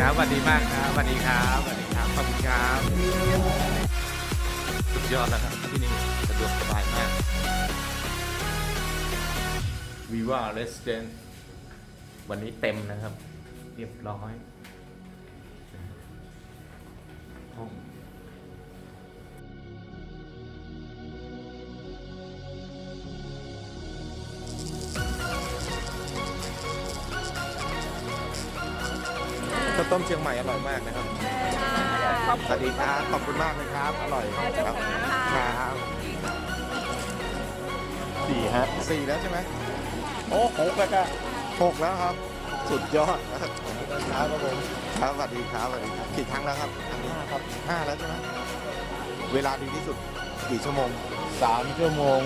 ครับสวัสดีมากครับสวัสดีครับสวัสดีครับขอบคุณครับสุดยอดแล้วครับที่นี่สะดวกสบายมาก Viva Resident วันนี้เต็มนะครับ เรียบร้อย ข้าวต้มเชียงใหม่อร่อยมากนะครับสวัสดีครับขอบคุณมากเลยครับ อร่อยครับครับสี่ฮะสี่แล้วใช่ไหมโอ้หกแล้วก็หกแล้วครับ สุดยอดนะครับครับผมครับสวัสดีครับสวัสดีครับกี่ครั้งแล้วครับครั้งนี้ครับห้าแล้วใช่ไหมเวลาดีที่สุดกี่ชั่วโมง สามชั่วโมง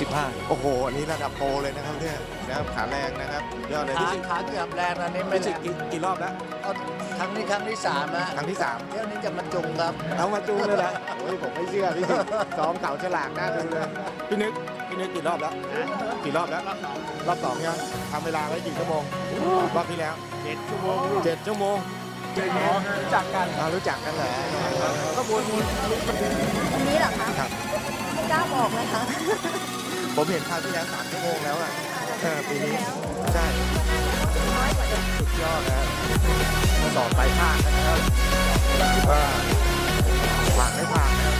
สิบห้าโอ้โห อันนี้ระดับโปรเลยนะครับเนี่ยนะครับขาแรงนะครับสุดยอดเลยขาพี่สิขาเกือบแรงอันนี้ไม่พี่สิได้กี่กี่รอบแล้ว เอาครั้งนี้ครั้งที่สามนะครั้งที่สามเที่ยวนี้จะมาจุงครับ เอามาจูงเลยนะโอ้ยผมไม่เชื่อพี่สิซ้อมเก่าฉลากหน้าดูเลย พี่นึกพี่นึกกี่รอบแล้วกี่รอบแล้ว รอบสองยังทำเวลาไว้กี่ชั่วโมงรอบที่แล้วเจ็ดชั่วโมงเจ็ดชั่วโมงรู้จักกันเรารู้จักกันเหรอก็วนอันนี้เหรอคะครับไม่ กล้าบอกเลยค่ะผมเห็นคราวที่แล้วสามชั่วโมงแล้วอะเออปีนี้ใช่น้อยกว่าเดิมสุดยอดนะสอบไปผ่านนะครับว่าผ่านไม่ผ่านนะครับ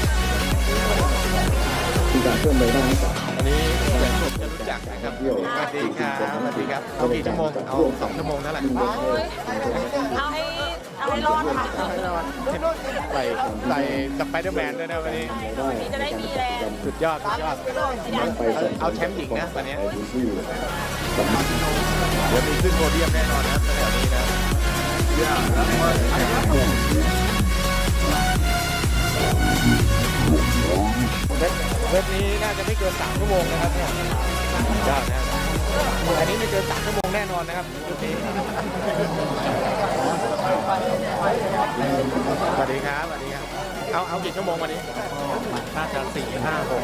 มีการเคลื่อนไหวได้ไหมครับอันนี้เหมือนผมจะรู้จักนะครับสวัสดีครับสวัสดีครับเอากี่ชั่วโมงเอาสองชั่วโมงนั่นแหละเอาให้เอา ให้รอดค่ะใส่ใส่สไปเดอร์แมนด้วยนะวันนี้วันนี้จะได้มีแรงสุดยอดสุดยอดไปเอาเอาแชมป์หญิงนะวันนี้ในพื้นที่สำนักเดี๋ยวมีขึ้นโพเดียมแน่นอนนะครับแถวนี้นะเว็บเว็บนี้น่าจะไม่เกินสามชั่วโมงนะครับเนี่ยสุดยอดนะครับอันนี้ไม่เกินสามชั่วโมงแน่นอนนะครับชุดนี้ สวัสดีครับสวัสดีครับ เอาเอากี่ชั่วโมงวันนี้น่าจะสี่ห้าหก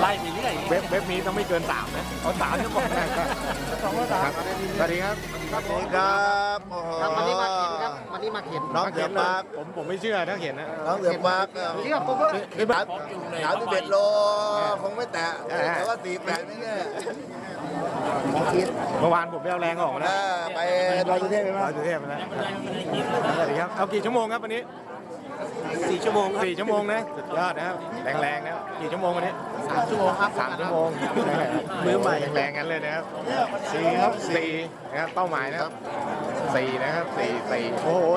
ไล่ไปเรื่อยเว็บเว็บนี้ต้องไม่เกินสามนะเอาสามชั่วโมงนะครับสวัสดีครับสวัสดีครับโอ้โหครับวันนี้มาเข็นครับวันนี้มาเข็นน้องเสือปาร์คผมผมไม่เชื่อถ้าเห็นนะน้องเสือปาร์คเชื่อผมว่านี่บ้าสามสิบเอ็ดโลคงไม่แตะแต่ว่าสี่แปดนี่เนี่ย เมื่อวานผมไปเอาแรงออกมาเอนะอไปดอยสุเทพไปไหมร้อยสุเทพนะสวัสดีครับเอากี่ชั่วโมงครับวันนี้สี่ชั่วโมงสี่ชั่วโมงนะสุดยอดนะครับแรงๆนะกี่ชั่วโมงวันนี้สามชั่วโมงครับสามชั่วโมงมือใหม่แรงๆกันเลยนะครับสี่ครับสี่นะครับเป้าหมายนะครับสี่นะครับสี่สี่โอ้โห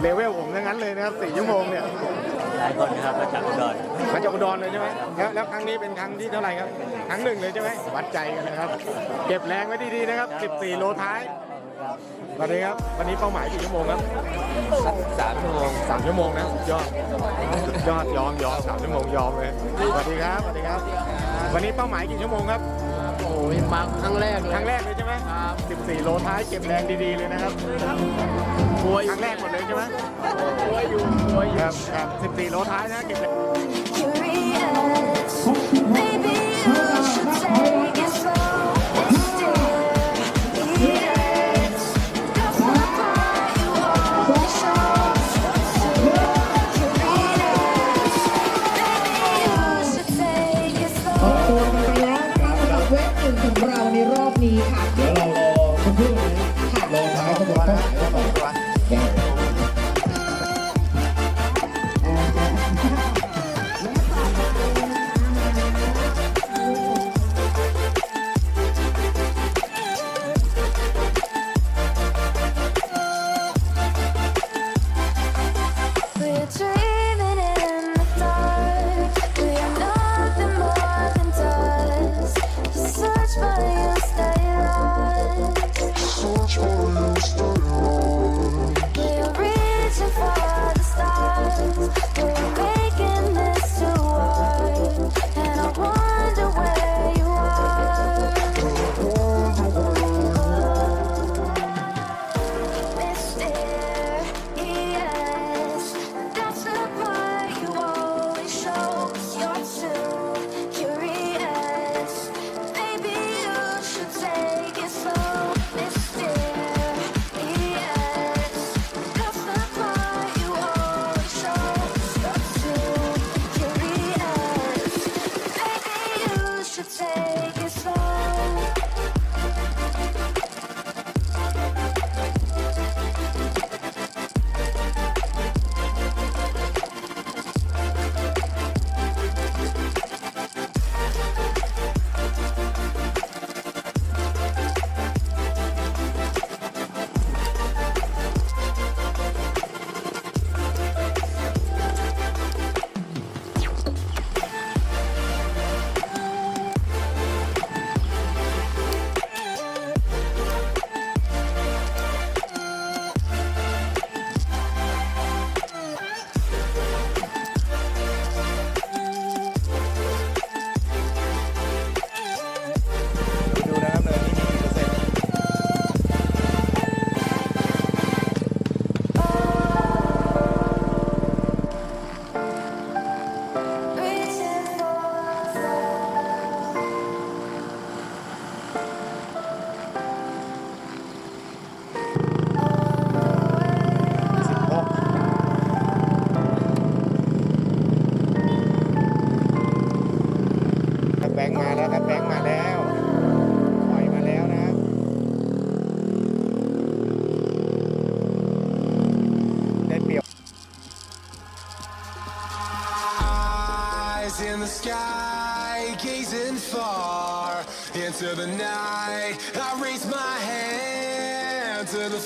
เลเวลผมทั้งนั้นเลยนะครับสี่ชั่วโมงเนี่ยหลายคนครับมาจากอุดรมาจากอุดรเลยใช่ไหมแล้วแล้วครั้งนี้เป็นครั้งที่เท่าไหร่ครับ ครั้งหนึ่งเลยใช่ไหมวัดใจกันนะครับ เก็บแรงไว้ดีๆนะครับ 14 โลท้ายสวัสดีครับ วันนี้เป้าหมายกี่ชั่วโมงครับสามชั่วโมงสามชั่วโมงนะสุดยอดสุดยอดยอมยอมสามชั่วโมงยอมเลยสวัสดีครับสวัสดีครับ วันนี้เป้าหมายกี่ชั่วโมงครับโอ้ยมาครั้งแรกเลคยรั้งแรกเลยใช่ไหม 14 โลท้ายเก็บแรงดีๆเลยนะครับครั้งแรกหมดเลยใช่ไหมครับครับ14 โลท้ายนะเก็บแรง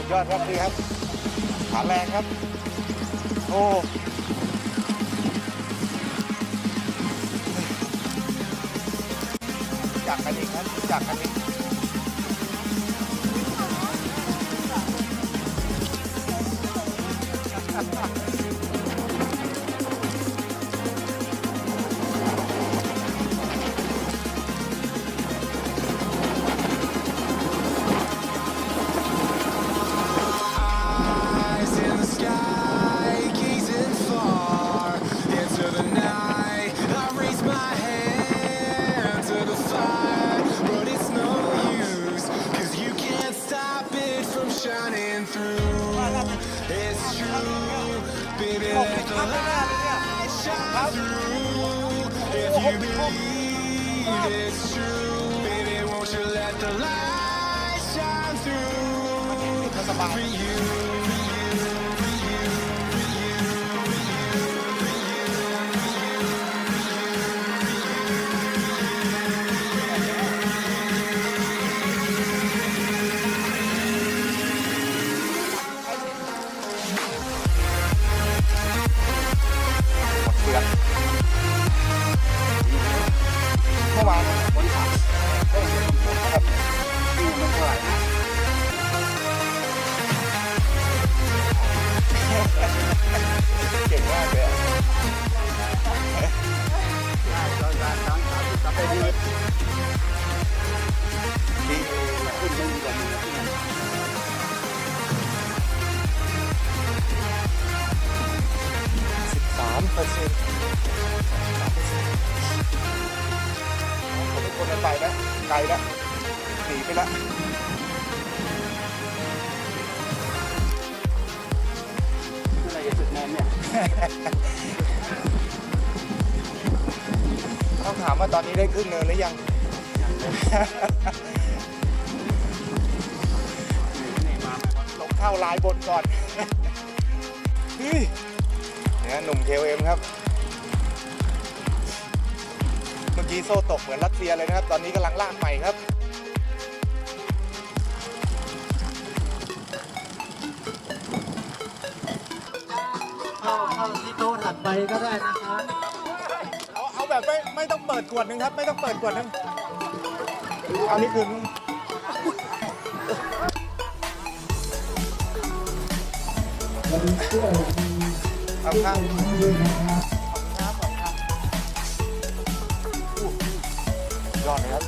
สุดยอดครับดีครับขาแรงครับ โอ้จักกันอีกครับจักกันอีก it's true Baby, won't you let the light shine through For you? ผม อนนี้ได้ขึ้นเนินหรือยัง ลงเข้าลายบนก่อน เฮ้ยเนี่ยหนุ่มเคเอ็มครับ เมื่อกี้โซ่ตกเหมือนรัสเซียเลยนะครับ ตอนนี้กำลังลากใหม่ครับเข้าเข้าที่โต๊ะถัดไปก็ได้นะครั บไม่ไม่ต้องเปิดขวดหนึ่งครับ ไม่ต้องเปิดขวดหนึ่งเอานี้คือเอาข้างขอบคุณครับขอบคุณครับอู้ยอดเลยครับ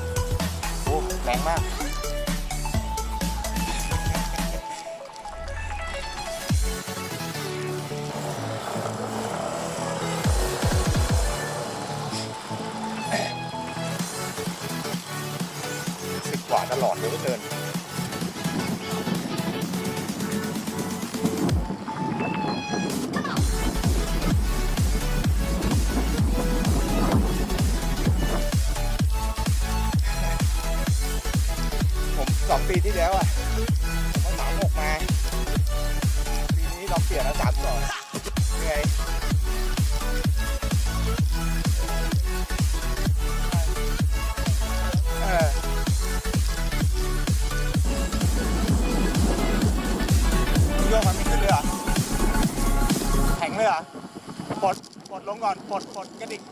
โอ้แรงมาก ลอดเยอะเกินผมสองปีที่แล้วอะเขาสามหกมา ปีนี้เราเปลี่ยนแล้วสาม เลยเหรอปลดปลดลงก่อนปลดปลดกระดิก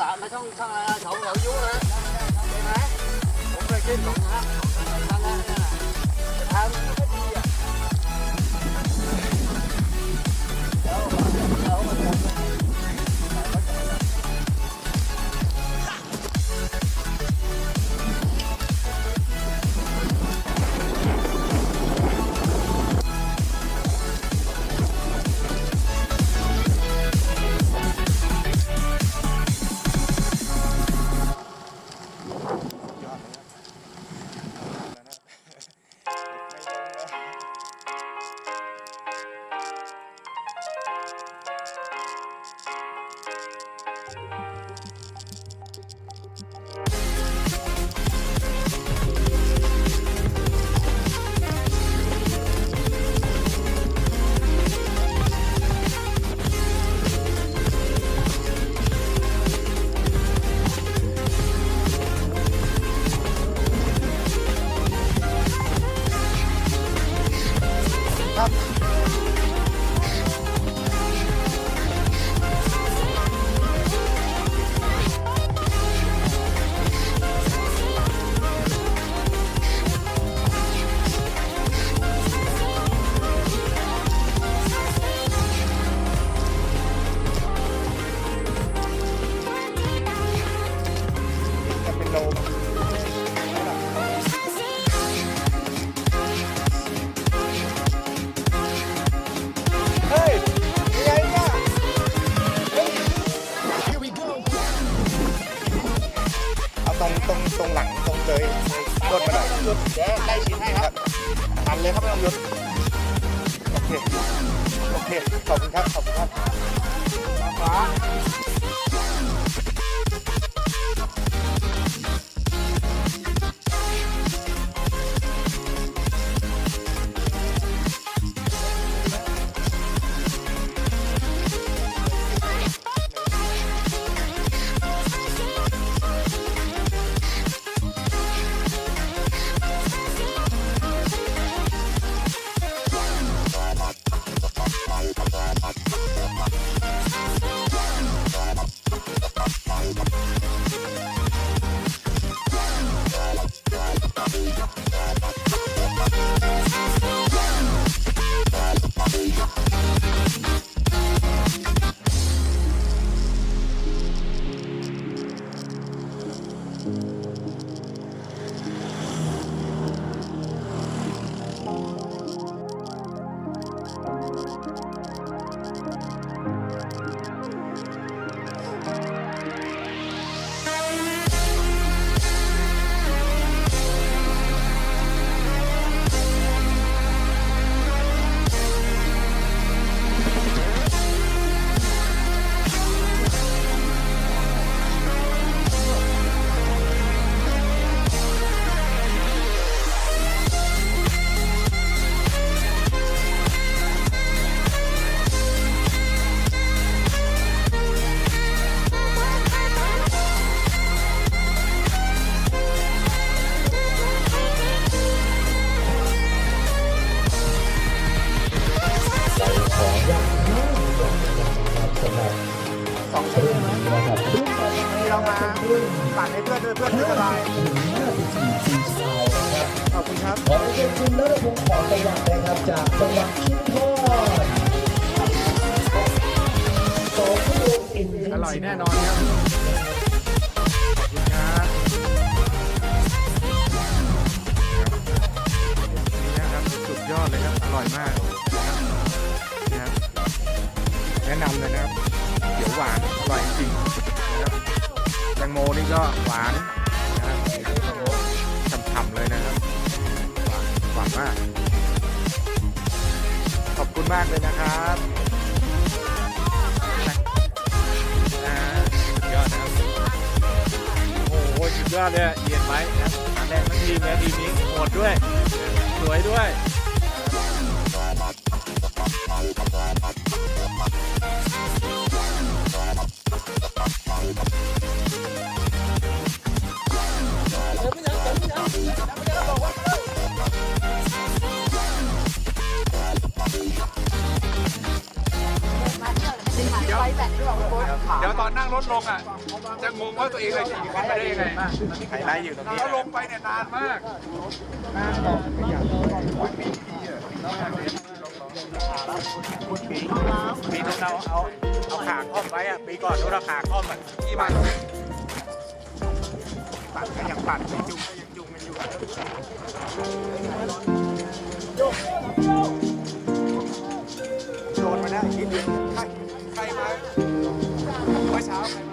sợ mà xong xong là sổ rồi vú rồi đó cũng phải kiếm cũng hả? Thằng thằng เลยครับไม่ต้องหยุดโอเคโอเคขอบคุณครับขอบคุณครับขา นะครับเรามาปั่นให้เพื่อนเพื่อนเพื่อนสบายขอบคุณครับขอบคุณคุณเลิศพงศ์ขอจังหวัดนะครับจากจังหวัดคิดทอดสองชั่วโมงอิ่มอร่อยแน่นอนครับยอดเลยครับ อร่อยมากนะครับแนะนำเลยนะครับ ขียวหวานอร่อยจริงนะครับแตงโมนี่ก็หวานนะครับฉ่ำๆเลยนะครับหวานหวานมาก ขอบคุณมากเลยนะครับอ่าสุดยอดนะครับโอ้โหสุดยอดเลยเอี๊ยนไว้นะครับอันแรกทั้งทีมนะทีมนี้โหดด้วย สวยด้วย เดี๋ยวตอนนั่งรถลงอะ จะงงว่าตัวเองเลยขี่ขึ้นไปได้ยังไงไฮไลท์อยู่ตรงนี้แล้วลงไปเนี่ยนานมากปีนู้นเราเอาเอาขาคล่อมไว้อะปีก่อนนู้นเราขาคล่อมอะที่มันปัดก็ยังปัดไม่จุงก็ยังจุงมันอยู่โดนมาแล้วคิด ไปรมามื่เช้าใค